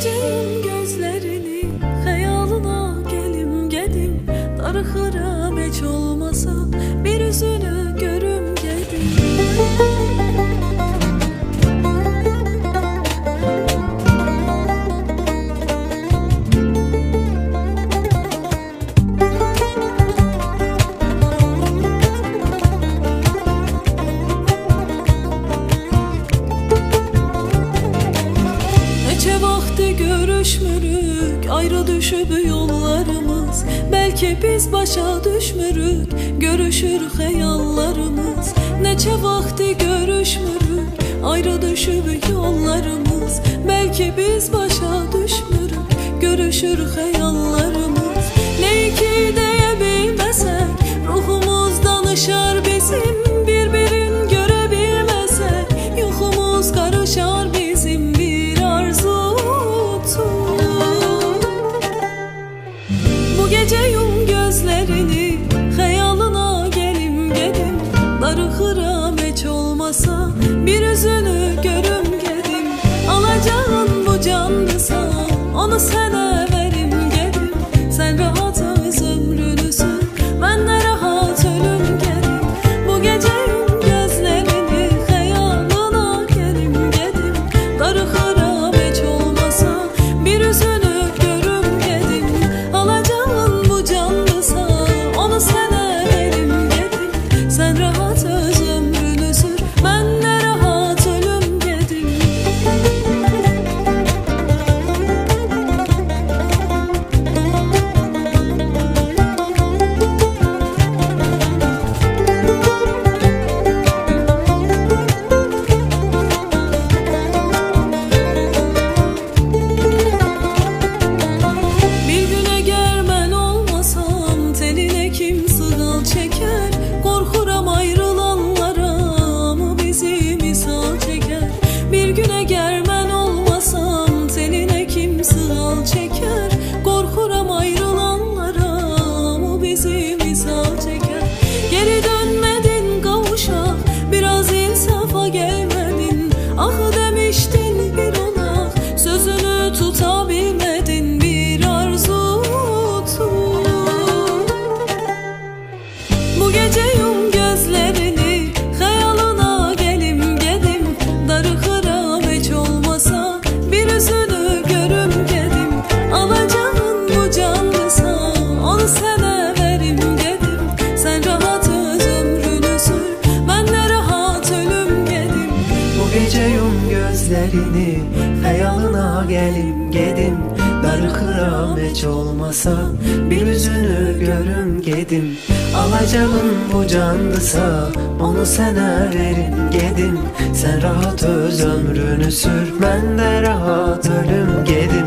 geceyim gözlerini Hayalına gelim gedim. Darıxıram heç olmasa Bir üzünü görüm gedim görüşmürük Ayrı düşüb yollarımız. Belki biz başa düşmürük Görüşür xəyallarımız Neçə vaxtı görüşmürük Ayrı düşüb yollarımız. Belki biz başa düşmürük Görüşür xəyallarımız gözlerini Hayalına gelim gedim Darıxıram heç olmasa Bir üzünü görüm gedim Alacağın bu candısa Onu sənə yum gözlerini Hayalına gelim gedim Darıxıram heç olmasa Bir üzünü görüm gedim Alacağın bu candısa Onu sənə verim gedim Sen rahat öz ömrünü sür Ben de rahat ölüm gedim